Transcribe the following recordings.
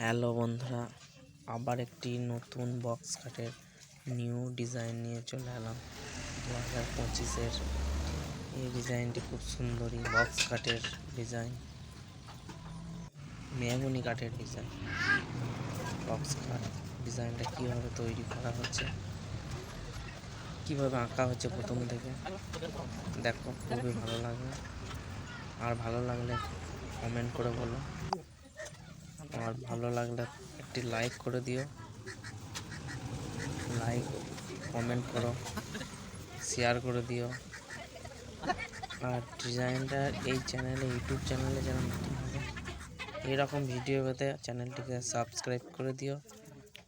Hello বন্ধুরা, আবার একটি নতুন বক্স কাটের নিউ ডিজাইন নিয়ে চলে এলাম। দু হাজার পঁচিশের এই ডিজাইনটি খুব সুন্দরী বক্স কাটের ডিজাইন মেহগুনি কাঠের ডিজাইন বক্স কাট ডিজাইনটা কীভাবে তৈরি করা হচ্ছে, কীভাবে আঁকা হচ্ছে প্রথম থেকে, দেখো, খুবই ভালো লাগবে। আর ভালো লাগলে কমেন্ট করে বলো। আর ভালো লাগলে একটি লাইক করে দিও। লাইক, কমেন্ট করো, শেয়ার করে দিও। আর ডিজাইনটা এই চ্যানেলে, ইউটিউব চ্যানেলে যারা নতুন হবে এইরকম ভিডিও পেতে চ্যানেলটিকে সাবস্ক্রাইব করে দিও,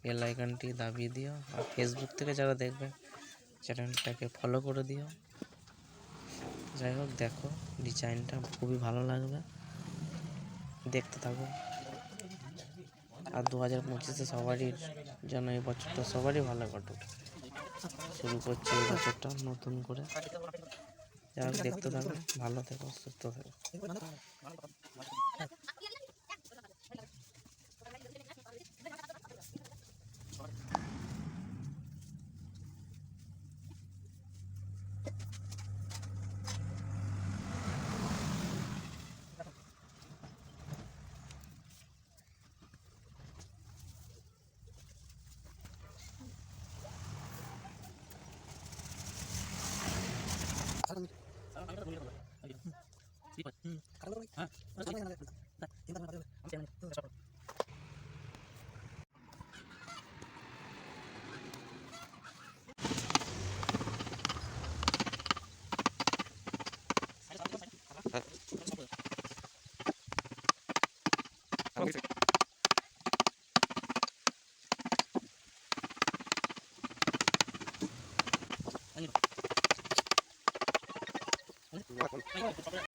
বেল আইকনটি দাবিয়ে দিও। আর ফেসবুক থেকে যারা দেখবে, চ্যানেলটাকে ফলো করে দিও। যাই হোক, দেখো, ডিজাইনটা খুবই ভালো লাগবে। দেখতে থাকো। আর দু হাজার পঁচিশে সবারই যেন এই বছরটা সবারই ভালো কাটুক। শুরু করছে এই বছরটা নতুন করে। যারা দেখতে থাকো, ভালো থেকো, সুস্থ থেকো। Ayo. Ayo. Ayo.